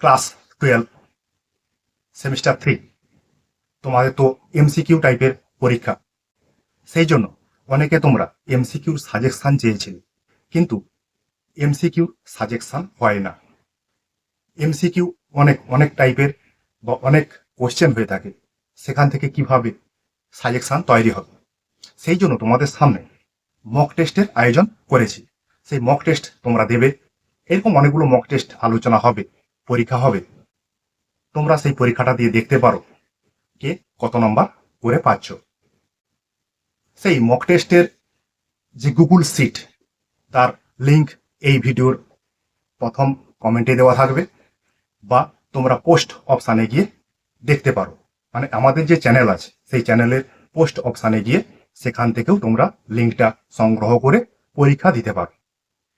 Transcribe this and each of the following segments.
Class twelve, semester three. তোমাদের তো MCQ টাইপের পরীক্ষা। সেই জন্য অনেকে তোমরা এমসিকিউর সাজেকশান চেয়েছিলে, কিন্তু এমসিকিউর সাজেকশান হয় না। এমসিকিউ অনেক অনেক টাইপের বা অনেক কোশ্চেন হয়ে থাকে। সেখান থেকে কীভাবে সাজেকশান তৈরি হবে? সেই জন্য তোমাদের সামনে মক টেস্টের আয়োজন করেছি। সেই মক টেস্ট তোমরা দেবে। এরকম অনেকগুলো মক টেস্ট আলোচনা হবে। পরীক্ষা হবে। তোমরা সেই পরীক্ষাটা দিয়ে দেখতে পারো কে কত নম্বর করে পাচ্ছ। সেই মক টেস্টের যে গুগল সিট তার লিংক এই ভিডিওর প্রথম কমেন্টে দেওয়া থাকবে বা তোমরা পোস্ট অপশানে গিয়ে দেখতে পারো। মানে আমাদের যে চ্যানেল আছে, সেই চ্যানেলের পোস্ট অপশানে গিয়ে সেখান থেকেও তোমরা লিঙ্কটা সংগ্রহ করে পরীক্ষা দিতে পারো।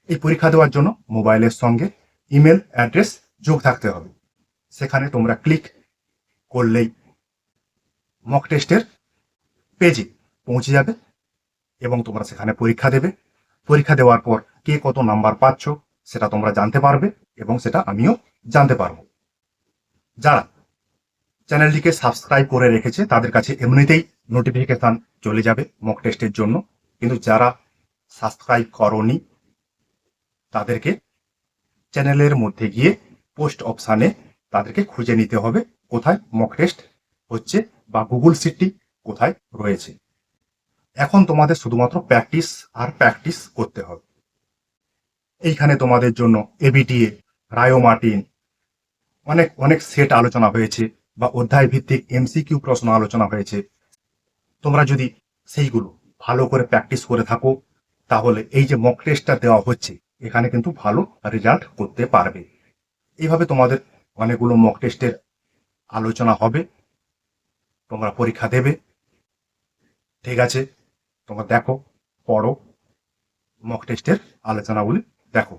এই পরীক্ষা দেওয়ার জন্য মোবাইলের সঙ্গে ইমেল অ্যাড্রেস যোগ থাকতে হবে। সেখানে তোমরা ক্লিক করলেই মক টেস্টের পেজে পৌঁছে যাবে এবং তোমরা সেখানে পরীক্ষা দেবে। পরীক্ষা দেওয়ার পর কে কত নাম্বার পাচ্ছ সেটা তোমরা জানতে পারবে এবং সেটা আমিও জানতে পারব। যারা চ্যানেলটিকে সাবস্ক্রাইব করে রেখেছে, তাদের কাছে এমনিতেই নোটিফিকেশন চলে যাবে মক টেস্টের জন্য। কিন্তু যারা সাবস্ক্রাইব করনি, তাদেরকে চ্যানেলের মধ্যে গিয়ে পোস্ট অপশানে তাদেরকে খুঁজে নিতে হবে কোথায় মক টেস্ট হচ্ছে বা গুগল সিটটি কোথায় রয়েছে। এখন তোমাদের শুধুমাত্র প্র্যাকটিস আর প্র্যাকটিস করতে হবে। এইখানে তোমাদের জন্য এবিটিএ রায়ো মার্টিন অনেক অনেক সেট আলোচনা হয়েছে বা অধ্যায় ভিত্তিক এমসিকিউ প্রশ্ন আলোচনা হয়েছে। তোমরা যদি সেইগুলো ভালো করে প্র্যাকটিস করে থাকো, তাহলে এই যে মক টেস্টটা দেওয়া হচ্ছে, এখানে কিন্তু ভালো রেজাল্ট করতে পারবে। এইভাবে তোমাদের অনেকগুলো মক টেস্টের আলোচনা হবে। তোমরা পরীক্ষা দেবে। ঠিক আছে, তোমরা দেখো, পড়ো মক টেস্টের আলোচনাগুলি দেখো।